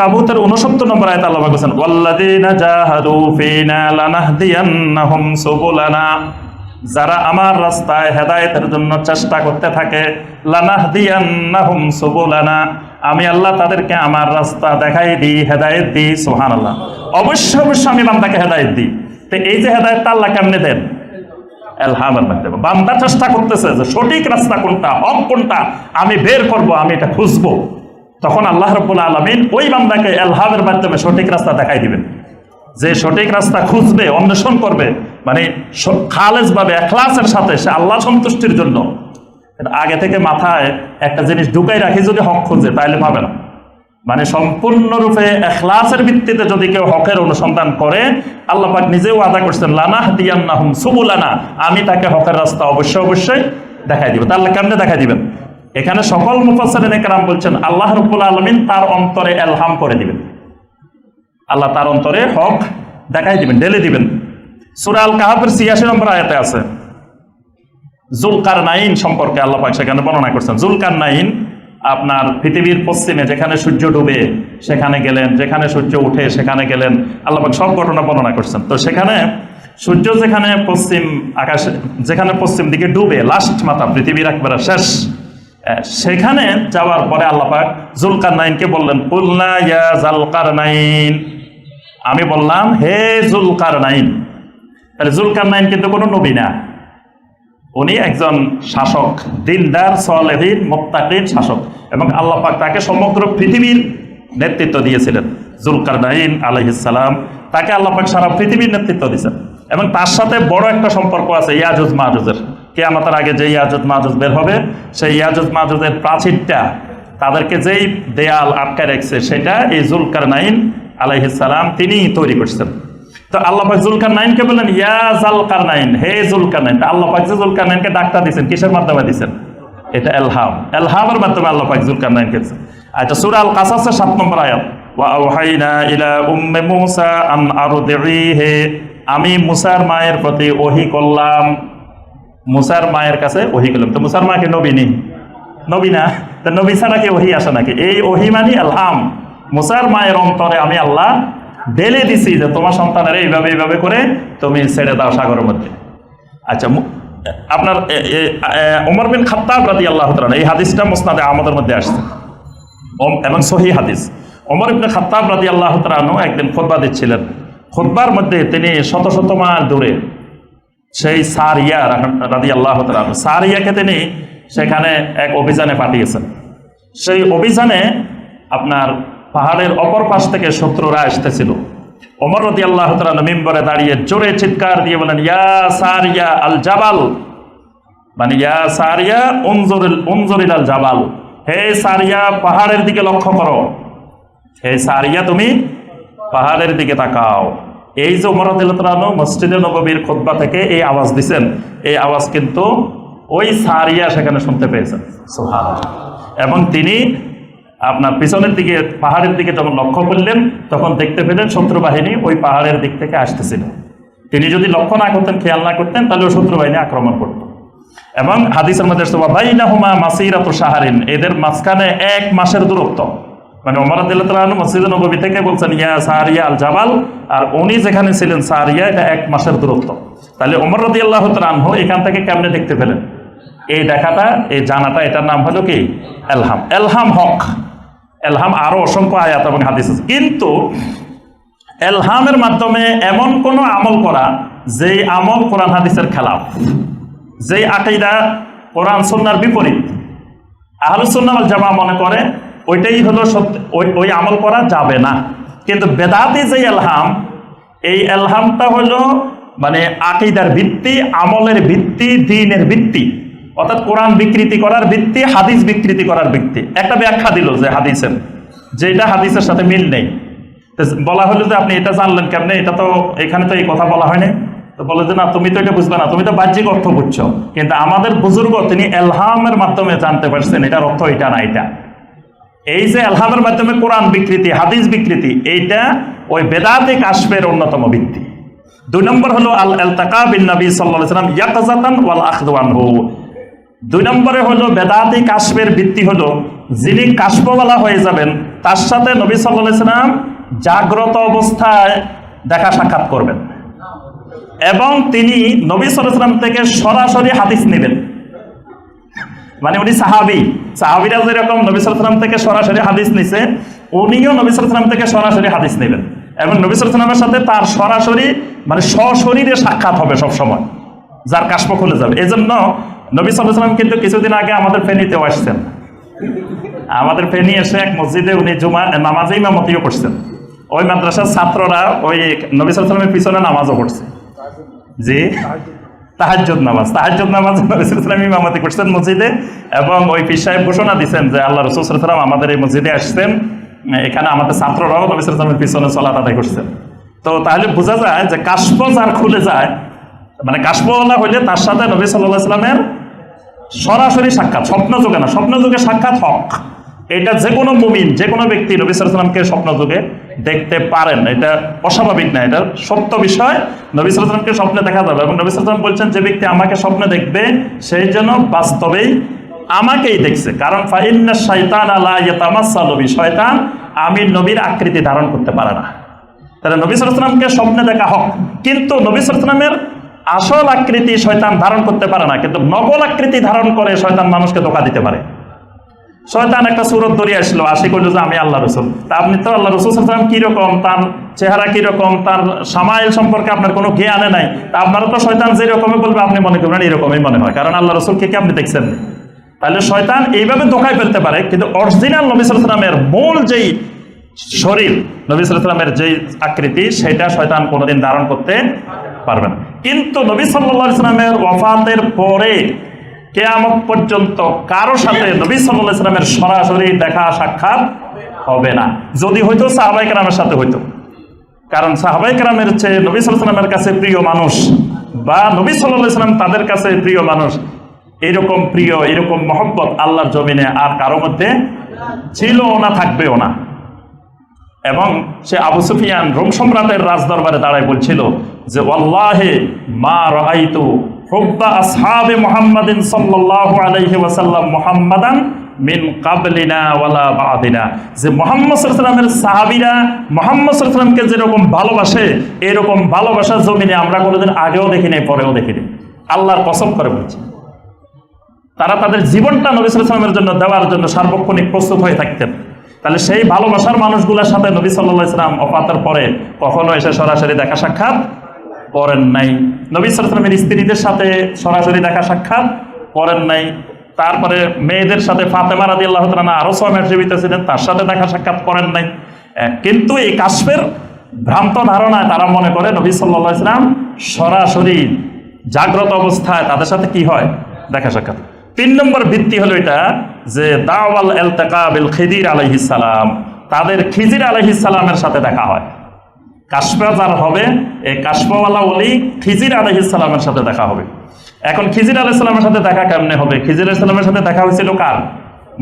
কাবুতের 69 নম্বর আল্লাহ যারা আমার রাস্তায় হেদায়েতের জন্য চেষ্টা করতে থাকে আমি আল্লাহ তাদেরকে আমার রাস্তা দেখাই দিই, হেদায়েত দিই, সুবহানাল্লাহ। অবশ্য অবশ্য আমি বান্দাকে হেদায়েত দিই। তো এই যে হেদায়েতটা আল্লাহ কেমনে দেন? মাধ্যমে বান্দা চেষ্টা করতেছে যে সঠিক রাস্তা কোনটা, হক কোনটা, আমি বের করব, আমি এটা খুঁজবো। তখন আল্লাহ রব্বুল আলমিন ওই বান্দাকে এলহামের মাধ্যমে সঠিক রাস্তা দেখাই দিবেন। যে সঠিক রাস্তা খুঁজবে, অন্বেষণ করবে মানে খালেজ ভাবে এখলাসের সাথে সে আল্লাহ সন্তুষ্টির জন্য। আগে থেকে মাথায় একটা জিনিস ঢুকাই রাখি, যদি হক খুঁজে তাহলে পাবে না। মানে সম্পূর্ণরূপে এখলাসের ভিত্তিতে যদি কেউ হকের অনুসন্ধান করে, আল্লাহ পাক নিজেও আদা করছেন, লানা দিয়ান্নাহুম সুবুলানা। আমি তাকে হকের রাস্তা অবশ্যই অবশ্যই দেখাই দিব। তাহলে কেমনে দেখাই দিবেন? এখানে সকল মুফাসসিরিন একরাম বলছেন, আল্লাহ রাব্বুল আলমিন তার অন্তরে এলহাম করে দিবেন। আল্লাহ তার অন্তরে হক দেখাই দিবেন, ঢেলে দিবেন। সূরা আল কাহাফের 86 নম্বর আয়াতে আছে জুলকার নাইন সম্পর্কে আল্লাহ পাক সেখানে বর্ণনা করছেন জুলকার নাইন আপনার পৃথিবীর পশ্চিমে যেখানে সূর্য ডুবে, সেখানে গেলেন, যেখানে সূর্য উঠে, সেখানে গেলেন। আল্লাহ পাক সব ঘটনা বর্ণনা করছেন। তো সেখানে সূর্য যেখানে পশ্চিম আকাশে, যেখানে পশ্চিম দিকে ডুবে লাস্ট মাথা, পৃথিবীর একবারে শেষ সেখানে যাওয়ার পরে আল্লাহ পাক জুলকার নাইনকে বললেন কুল্লা ইয়া জালকার নাইন আমি বললাম, হে জুলকার নাইন তাহলে জুলকার নাইন কিন্তু কোনো নবী না। উনি একজন শাসক, দিনদার, সলেহীন, মোত্তাকিন শাসক এবং আল্লাহ পাক তাকে সমগ্র পৃথিবীর নেতৃত্ব দিয়েছিলেন। জুলকার নাইন আলহিসাল্লাম তাকে আল্লাহ পাক সারা পৃথিবীর নেতৃত্ব দিয়েছেন এবং তার সাথে বড় একটা সম্পর্ক আছে ইয়াজুজ মাহুজের কে আমাদের আগে যে ইয়াজুজ মাহুজ বের হবে, সেই ইয়াজুজ মাহুজের প্রাচীরটা তাদেরকে যেই দেয়াল আটকে রেখেছে, সেটা এই জুলকার নাইন আলাইহিসালাম তিনি তৈরি করছেন। তো আল্লাহ জুলকার নাইনকে বললেন, ইয়া জালকার নাইন হে জুলকার নাইন আল্লাহ পাক জুলকার নাইনকে ডাক্তার দিয়েছেন কিসের মাধ্যমে দিয়েছেন এটা এলহাম। এলহামের মাধ্যমে আল্লাহ পাক জুলকার নাইনকে দিয়েছেন আচ্ছা সূরা আল কাসাসের সাত নম্বর আয়াত। আমি মুসার মায়ের প্রতি ওহি করলাম। মুসার মায়ের কাছে ওহি করলাম তো মুসার মাকে নবী নেই নবী না, তো নবী ছাড়া কি ওহি আসে নাকি? এই ওহি মানি আলহাম, মুসার মায়ের অন্তরে আমি আল্লাহ ঢেলে দিছি যে তোমার সন্তানের এইভাবে এইভাবে করে তুমি ছেড়ে দাও সাগরের মধ্যে। আচ্ছা আপনার ওমর বিন খাত্তাব রাদি আল্লাহ এই হাদিসটা মুসনাদে আমাদের মধ্যে আসছে। এবং সহি হাদিস। ওমর ইবনে খাত্তাব রাদি আল্লাহ একদিন খোদবা দিচ্ছিলেন। খোদবার মধ্যে তিনি শত শত মাইল দূরে সেই সারিয়া রাদি আল্লাহ সারিয়াকে তিনি সেখানে এক অভিযানে পাঠিয়েছেন। সেই অভিযানে আপনার পাহাড়ের অপর পাশ থেকে শত্রুরা আসতেছিল। ওমর রদি আল্লাহ মিম্বরে দাঁড়িয়ে জোরে চিৎকার দিয়ে বলেন, ইয়া সারিয়া আল জাবাল মানে ইয়া সারিয়া উনজরিল উনজরিল আল জাবাল। হে সারিয়া, পাহাড়ের দিকে লক্ষ্য করো। হে সারিয়া, তুমি পাহাড়ের দিকে তাকাও। এই যে উমর রাদিয়াল্লাহু মসজিদে নববীর খুতবা থেকে এই আওয়াজ দিছেন এই আওয়াজ কিন্তু ওই সারিয়া সেখানে শুনতে পেয়েছেন। এবং তিনি আপনার পিছনের দিকে পাহাড়ের দিকে যখন লক্ষ্য করলেন তখন দেখতে পেলেন শত্রু বাহিনী ওই পাহাড়ের দিক থেকে আসতেছিল। তিনি যদি লক্ষ্য না করতেন খেয়াল না করতেন তাহলে ওই শত্রু বাহিনী আক্রমণ করতো। এবং হাদিসের মধ্যে আসছে, "ওয়াবাইনাহুমা মাসিরাতু শাহরিন এদের মাঝখানে এক মাসের দূরত্ব। মানে ওমর আদিল্লাহ মসজিদ নবী থেকে বলছেন, ইয়া সারিয়া আল জাবাল আর উনি যেখানে ছিলেন, সারিয়া, এটা এক মাসের দূরত্ব। তাহলে ওমর রদি আল্লাহ তালহ এখান থেকে কেমনে দেখতে পেলেন? এই দেখাটা, এই জানাটা, এটার নাম হলো কি? এলহাম। এলহাম হক। এলহাম আরও অসংখ্য আয়াত এবং হাদিস কিন্তু এলহামের মাধ্যমে এমন কোন আমল করা যে আমল কোরআন হাদিসের খেলাফ যে আকিদা কোরআন সন্ন্যার বিপরীত। আহলুসন্না ওয়াল জামা মনে করে ওইটাই হলো সত্য, ওই আমল করা যাবে না। কিন্তু বেদাতি যে এলহাম, এই এলহামটা হলো মানে আকিদার ভিত্তি, আমলের ভিত্তি, দিনের ভিত্তি। অর্থাৎ কোরআন বিকৃতি করার ভিত্তি, হাদিস বিকৃতি করার ভিত্তি। একটা ব্যাখ্যা দিল যে হাদিসের যেটা হাদিসের সাথে মিল নেই। বলা হলো যে আপনি এটা জানলেন কেমনে? এটা তো এখানে তো এই কথা বলা হয়নি তো বলে যে, না, তুমি তো এটা বুঝবে না, তুমি তো বাহ্যিক অর্থ বুঝছ। কিন্তু আমাদের বুজুর্গ তিনি এলহামের মাধ্যমে জানতে পারছেন, এটার অর্থ এটা না, এটা। এই যে এলহামের মাধ্যমে কোরআন বিকৃতি, হাদিস বিকৃতি, এইটা ওই বেদাতি কাশ্মের অন্যতম ভিত্তি। দুই নম্বর হলো আল এলতাকা বিন নবী সাল্লাম ইয়াকাজাতান ওয়াল আখদু আনহু। দুই নম্বরে হলো বেদাতি কাশ্মের ভিত্তি হলো, যিনি কাশ্মওয়ালা হয়ে যাবেন, তার সাথে নবী সাল্লাহ সাল্লাম জাগ্রত অবস্থায় দেখা সাক্ষাৎ করবেন। এবং তিনি নবী সাল্লাম থেকে সরাসরি হাদিস নেবেন। মানে উনি সাহাবি। সাহাবিরা যেরকম নবী সাল্লাম থেকে সরাসরি হাদিস নিছে, উনিও নবী সাল্লাম থেকে সরাসরি হাদিস নেবেন। এবং নবী সাল্লামের সাথে তার সরাসরি মানে সশরীরে সাক্ষাৎ হবে সব সময় যার কাশ্ম খুলে যাবে। এই জন্য নবী সাল্লাম কিন্তু কিছুদিন আগে আমাদের ফেনীতেও আসছেন। আমাদের ফেনী এসে এক মসজিদে উনি জুমা, নামাজে ইমামতিও করছেন। ওই মাদ্রাসার ছাত্ররা ওই নবী সাল্লামের পিছনে নামাজও পড়ছে। জি? তাহাজ্জুদ নামাজ। তাহাজ্জুদ নামাজ নবী সাল্লাম ইমামতি করছেন মসজিদে এবং ওই পীর সাহেব ঘোষণা দিচ্ছেন যে আল্লাহ রসুল সাল্লাম আমাদের এই মসজিদে আসছেন। এখানে আমাদের ছাত্ররাও নবী সাল্লামের পিছনে চলা আদায় করছেন। তো তাহলে বোঝা যায় যে কাশ্প যার খুলে যায় মানে কাশ্মওয়ালা হইলে তার সাথে নবী সাল্লাহ সাল্লামের সরাসরি সাক্ষাৎ, স্বপ্ন যুগে না, স্বপ্ন যুগে সাক্ষাৎ হক। এটা যে কোনো মুমিন যে কোনো ব্যক্তি নবী সাল্লামকে স্বপ্ন যুগে দেখতে পারেন। এটা অস্বাভাবিক না, এটা সত্য বিষয়। নবী সাল্লামকে স্বপ্নে দেখা যাবে এবং নবী সাল্লাম বলছেন, যে ব্যক্তি আমাকে স্বপ্নে দেখবে সেই জন্য বাস্তবেই আমাকেই দেখছে। কারণ, ফাইন্না শয়তান আলা ইয়াতামাসসালু শয়তান আমি নবীর আকৃতি ধারণ করতে পারে না। তাহলে নবী সাল্লামকে স্বপ্নে দেখা হক। কিন্তু নবী সাল্লামের আসল আকৃতি শয়তান ধারণ করতে পারে না। কিন্তু নকল আকৃতি ধারণ করে শয়তান মানুষকে ধোকা দিতে পারে। শয়তান একটা সুরত ধরে আসলো আশি করল যে, আমি আল্লাহ রসুল। তা আপনি তো আল্লাহ রসুল সাল্লাম কীরকম? তার চেহারা কীরকম? তার সামাইল সম্পর্কে আপনার কোনো জ্ঞানে নাই? তা আপনারা তো শয়তান যেরকমই বলবে, আপনি মনে করবেন এরকমই মনে হয়। কারণ আল্লাহ রসুলকে কি আপনি দেখছেন? তাহলে শয়তান এইভাবে ধোকায় ফেলতে পারে, কিন্তু অরিজিনাল নবী সাল্লামের মূল যেই শরীর, নবী সাল্লামের যেই আকৃতি, সেটা শয়তান কোনোদিন ধারণ করতে পারবে না। কিন্তু নবী সাল্লাহ ইসলামের ওয়াফাতের পরে কেয়ামত পর্যন্ত কারও সাথে নবী সাল্লাহ ইসলামের সরাসরি দেখা সাক্ষাৎ হবে না। যদি হয়তো সাহাবাই কেরামের সাথে হইতো। কারণ সাহাবাই কেরামের চেয়ে নবী সাল্লামের কাছে প্রিয় মানুষ বা নবী সাল্লাহ ইসলাম তাদের কাছে প্রিয় মানুষ, এরকম প্রিয়, এরকম মহব্বত আল্লাহর জমিনে আর কারও মধ্যে ছিল না, থাকবেও না। এবং সে আবু সুফিয়ান রোম সম্রাটের রাজদরবারে দাঁড়ায় বলছিল যে, ওয়াল্লাহে মা রাআইতু হুব্বা আসহাবে মুহাম্মাদিন সাল্লাল্লাহু আলাইহি ওয়াসাল্লাম মুহাম্মাদান মিন কাবলিনা ওয়ালা বাদিনা। যে মুহাম্মদ ওয়াসাল্লামের সাহাবীরা মুহাম্মদ ওয়াসাল্লামকে যেরকম ভালোবাসে, এরকম ভালোবাসা জমিনে আমরা কোনোদিন আগেও দেখিনি, পরেও দেখিনি। আল্লাহর কসম করে বলছি। তারা তাদের জীবনটা নবী ওয়াসাল্লামের জন্য দেওয়ার জন্য সার্বক্ষণিক প্রস্তুত হয়ে থাকতেন। তাহলে সেই ভালোবাসার মানুষগুলোর সাথে নবী সাল্লাহ ইসলাম অফাতের পরে কখনো এসে সরাসরি দেখা সাক্ষাৎ করেন নাই। নবী সাল্লামের স্ত্রীদের সাথে সরাসরি দেখা সাক্ষাৎ করেন নাই। তারপরে মেয়েদের সাথে ফাতেমা রাদি আল্লাহ তালা আরও ছয় জীবিত ছিলেন, তার সাথে দেখা সাক্ষাৎ করেন নাই। কিন্তু এই কাশ্মের ভ্রান্ত ধারণায় তারা মনে করে নবী সাল্লাহ ইসলাম সরাসরি জাগ্রত অবস্থায় তাদের সাথে কি হয়? দেখা সাক্ষাৎ। তিন নম্বর ভিত্তি হলো এটা যে দাওয়াল এলতেকা বিল খিদির সালাম। তাদের খিজির সালামের সাথে দেখা হয়। কাশপা যার হবে, এই কাশপাওয়ালা ওলি খিজির সালামের সাথে দেখা হবে। এখন খিজির সালামের সাথে দেখা কেমনে হবে? খিজির সালামের সাথে দেখা হয়েছিল কার?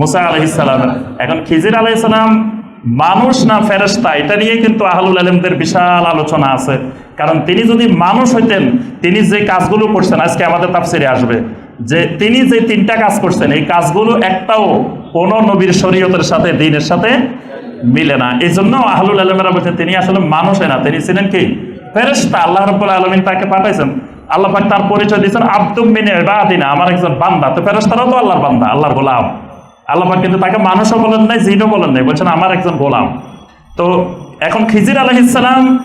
মুসা সালামের এখন খিজির সালাম মানুষ না ফেরেস্তা এটা নিয়ে কিন্তু আহলুল আলমদের বিশাল আলোচনা আছে। কারণ তিনি যদি মানুষ হইতেন, তিনি যে কাজগুলো করছেন, আজকে আমাদের তাফসিরে আসবে। যে তিনি যে তিনটা কাজ করছেন, এই কাজগুলো একটাও কোন নবীর শরীয়তের সাথে, দিনের সাথে মিলে না। এই জন্য আহলুল আলমেরা বলছেন তিনি আসলে মানুষই না। তিনি ছিলেন কি? ফেরেস্তা আল্লাহ রব্বুল আলমিন তাকে পাঠাইছেন। আল্লাহ পাক তার পরিচয় দিয়েছেন, আব্দুম মিনে বাদিনা আমার একজন বান্দা। তো ফেরেস্তারাও তো আল্লাহর বান্দা, আল্লাহর গোলাম। আল্লাহ পাক কিন্তু তাকে মানুষও বলেন নাই, জিনও বলেন নাই। বলছেন, আমার একজন গোলাম। তো এখন খিজির আলহিসাম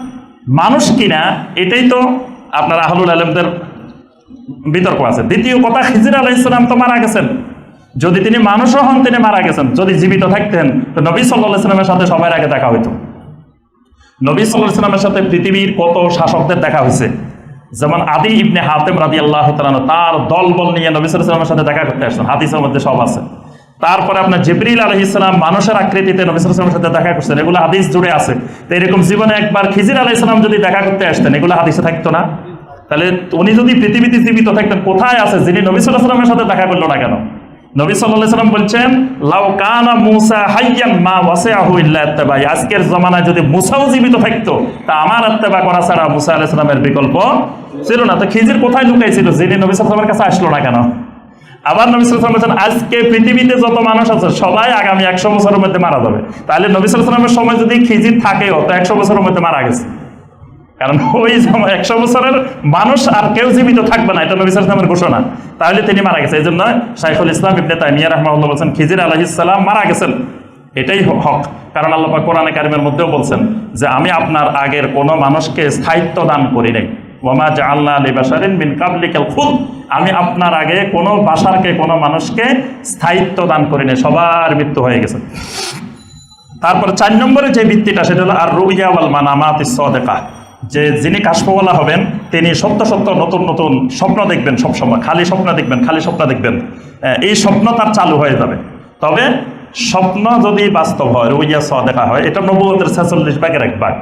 মানুষ কিনা, এটাই তো আপনার আহলুল আলমদের বিতর্ক আছে। দ্বিতীয় কথা, খিজির আলাহ ইসলাম তো মারা গেছেন। যদি তিনি মানুষও হন, তিনি মারা গেছেন। যদি জীবিত থাকতেন, তো নবী সাল্লাহ ইসলামের সাথে সবার আগে দেখা হইতো। নবী সাল্লাহ ইসলামের সাথে পৃথিবীর কত শাসকদের দেখা হয়েছে যেমন আদি ইবনে হাতেম রাদি আল্লাহ তার দল বল নিয়ে নবী সাল্লাহ ইসলামের সাথে দেখা করতে আসছেন। হাদিসের মধ্যে সব আছে। তারপরে আপনার জিবরিল আলহ ইসলাম মানুষের আকৃতিতে নবী ইসলামের সাথে দেখা করছেন। এগুলো হাদিস জুড়ে আছে। তো এরকম জীবনে একবার খিজির আলাহ ইসলাম যদি দেখা করতে আসতেন, এগুলো হাদিসে থাকতো না? তাহলে উনি যদি পৃথিবীতে জীবিত থাকতেন, কোথায় আছে? যিনি নবী সাল্লাহ সাল্লামের সাথে দেখা করল না কেন? নবী সাল্লাহ সাল্লাম বলছেন, লাউ কানা মুসা হাইয়ান মা ওয়াসে আহু ইত্তেবাই আজকের জমানায় যদি মুসাও জীবিত থাকতো, তা আমার ইত্তেবা করা ছাড়া মুসা আলাইহিস সালামের বিকল্প ছিল না। তো খিজির কোথায় লুকাইছিল? যিনি নবী সাল্লামের কাছে আসলো না কেন? আবার নবী সাল্লাম বলছেন, আজকে পৃথিবীতে যত মানুষ আছে, সবাই আগামী একশো বছরের মধ্যে মারা যাবে। তাহলে নবী সাল্লামের সময় যদি খিজির থাকেও, তো একশো বছরের মধ্যে মারা গেছে। কারণ ওই সময় একশো বছরের মানুষ আর কেউ জীবিত থাকবে না, এটা নবী সাল্লামের ঘোষণা। তাহলে তিনি মারা গেছে এই জন্য শাইখুল ইসলাম ইবনে তাইমিয়া রহমাউল্লাহ বলছেন, খিজির আলহিসাল্লাম মারা গেছেন। এটাই হক। কারণ আল্লাহ কোরআনে কারিমের মধ্যেও বলছেন যে, আমি আপনার আগের কোনো মানুষকে স্থায়িত্ব দান করি নাই। ওমা জাআলনা লিবাশারিন মিন কাবলিকাল খুলদ। আমি আপনার আগে কোনো বাসারকে, কোনো মানুষকে স্থায়িত্ব দান করি নাই। সবার মৃত্যু হয়ে গেছে। তারপরে চার নম্বরে যে ভিত্তিটা, সেটা হলো আর রুইয়া ওয়াল মানামাত সদেকা। যে যিনি কাশফওয়ালা হবেন, তিনি সত্য সত্য নতুন নতুন স্বপ্ন দেখবেন সবসময়। খালি স্বপ্ন দেখবেন, খালি স্বপ্ন দেখবেন। এই স্বপ্ন তার চালু হয়ে যাবে। তবে স্বপ্ন যদি বাস্তব হয়, রুইয়া সদেকা হয়, এটা নবুয়তের ছেচল্লিশ ভাগের এক ভাগ।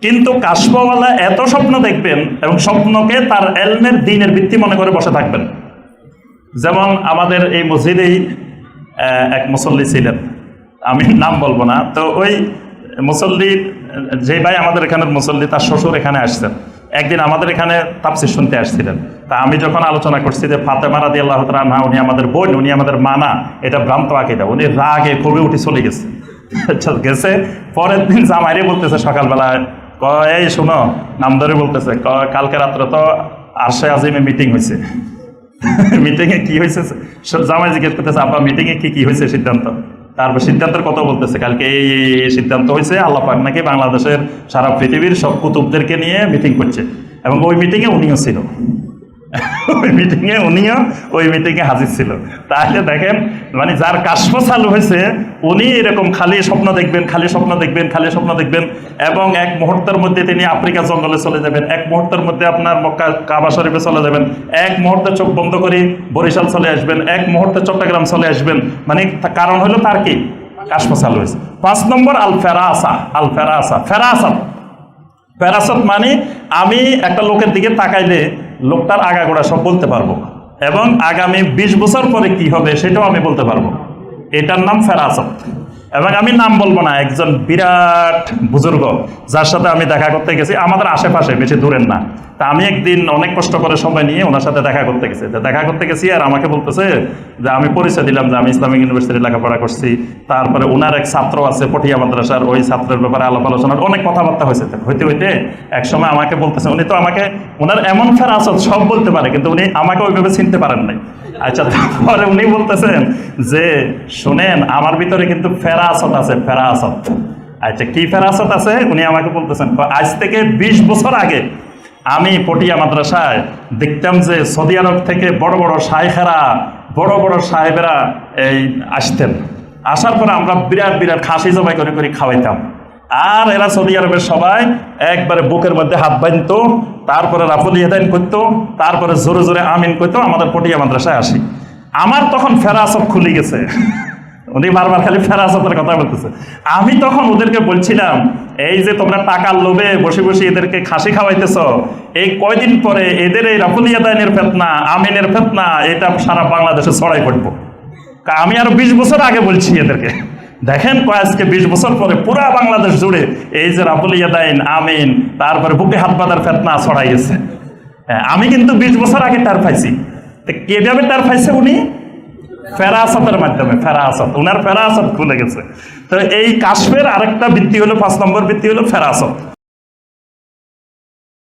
কিন্তু কাশফওয়ালা এত স্বপ্ন দেখবেন এবং স্বপ্নকে তার এলমের, দিনের ভিত্তি মনে করে বসে থাকবেন। যেমন আমাদের এই মসজিদেই এক মুসল্লি ছিলেন। আমি নাম বলব না। তো ওই মুসল্লি যে ভাই আমাদের এখানের মুসল্লি তার শ্বশুর এখানে আসছেন। একদিন আমাদের এখানে তাপসির শুনতে আসছিলেন। তা আমি যখন আলোচনা করছি যে ফাতেমা রাদি আল্লাহ না উনি আমাদের বোন উনি আমাদের মানা এটা ভ্রান্ত আকিদা। উনি রাগে কবে উঠে চলে গেছে। আচ্ছা, গেছে পরের দিন জামাইরে বলতেছে সকালবেলা কয় এই শোনো নাম ধরে বলতেছে কয়, কালকে রাত্রে তো আরশে আজিমে মিটিং হয়েছে মিটিং এ কি হয়েছে জামাই জিজ্ঞেস করতেছে আপনার মিটিংয়ে কি কি হয়েছে সিদ্ধান্ত? তারপর সিদ্ধান্তের কথা বলতেছে, কালকে এই সিদ্ধান্ত হয়েছে, আল্লাহ পাক নাকি বাংলাদেশের সারা পৃথিবীর সব কুতুবদেরকে নিয়ে মিটিং করছে। এবং ওই মিটিংয়ে উনিও ছিল। ওই মিটিংয়ে উনিও ওই মিটিংয়ে হাজির ছিল। তাহলে দেখেন মানে যার কাশ্ম চালু হয়েছে, উনি এরকম খালি স্বপ্ন দেখবেন, খালি স্বপ্ন দেখবেন, খালি স্বপ্ন দেখবেন এবং এক মুহূর্তের মধ্যে তিনি আফ্রিকা জঙ্গলে চলে যাবেন, এক মুহূর্তের মধ্যে আপনার মক্কা, কাবা শরীফে চলে যাবেন, এক মুহূর্তে চোখ বন্ধ করে বরিশাল চলে আসবেন, এক মুহূর্তে চট্টগ্রাম চলে আসবেন। মানে কারণ হলো তার কি? কাশ্ম চালু হয়েছে। পাঁচ নম্বর আল ফেরাসা আল ফেরাসা ফেরাসা প্যারাসত মানে আমি একটা লোকের দিকে তাকাইলে লোকটার আগাগোড়া সব বলতে পারব। এবং আগামী বিশ বছর পরে কি হবে সেটাও আমি বলতে পারব। এটার নাম ফেরাসত। এবং আমি নাম বলব না, একজন বিরাট বুজুর্গ, যার সাথে আমি দেখা করতে গেছি। আমাদের আশেপাশে, বেশি দূরের না। তা আমি একদিন অনেক কষ্ট করে সময় নিয়ে ওনার সাথে দেখা করতে গেছি। দেখা করতে গেছি আর আমাকে বলতেছে যে, আমি পরিচয় দিলাম যে, আমি ইসলামিক ইউনিভার্সিটি লেখাপড়া করছি। তারপরে ওনার এক ছাত্র আছে পটিয়া মাদ্রাসার, ওই ছাত্রের ব্যাপারে আলাপ আলোচনার অনেক কথাবার্তা হয়েছে। হইতে হইতে এক সময় আমাকে বলতেছে, উনি তো আমাকে ওনার এমন ফের আসত সব বলতে পারে, কিন্তু উনি আমাকে ওইভাবে চিনতে পারেন নাই। আচ্ছা তারপরে উনি বলতেছেন যে, শুনেন, আমার ভিতরে কিন্তু ফেরাসত আছে, ফেরাসত। আচ্ছা কি ফেরাসত আছে? উনি আমাকে বলতেছেন আজ থেকে বিশ বছর আগে আমি পটিয়া মাদ্রাসায় দেখতাম যে সৌদি আরব থেকে বড় বড় শাহেখেরা বড় বড় সাহেবেরা এই আসতেন। আসার পরে আমরা বিরাট বিরাট খাসি জবাই করে করে খাওয়াইতাম। আর এরা সৌদি আরবের সবাই একবারে বুকের মধ্যে হাত বাঁধতো, তারপরে রাফল ইয়েদাইন করতো, তারপরে জোরে জোরে আমিন করতো, আমাদের পটিয়া মাদ্রাসায় আসি। আমার তখন ফেরাসত খুলে গেছে। উনি বারবার খালি ফেরাসতের কথা বলতেছে। আমি তখন ওদেরকে বলছিলাম, এই যে তোমরা টাকার লোভে বসে বসে এদেরকে খাসি খাওয়াইতেছ, এই কয়দিন পরে এদের এই রাফুলিয়াদাইনের ফেতনা, আমিনের ফেতনা, এটা সারা বাংলাদেশে ছড়াই পড়ব। আমি আরও বিশ বছর আগে বলছি এদেরকে। দেখেন আজকে বিশ বছর পরে পুরা বাংলাদেশ জুড়ে এই যে রাফুলিয়াদাইন আমিন তারপরে বুকে হাত বাঁধার ফেতনা ছড়াই গেছে। হ্যাঁ, আমি কিন্তু বিশ বছর আগে টার পাইছি। তো কীভাবে টার পাইছে উনি? ফেরাসতের মাধ্যমে ফেরাসত উনার ফেরাসত খুলে গেছে। তো এই কাশ্মীর আরেকটা বৃত্তি হলো পাঁচ নম্বর বৃত্তি হলো ফেরাসত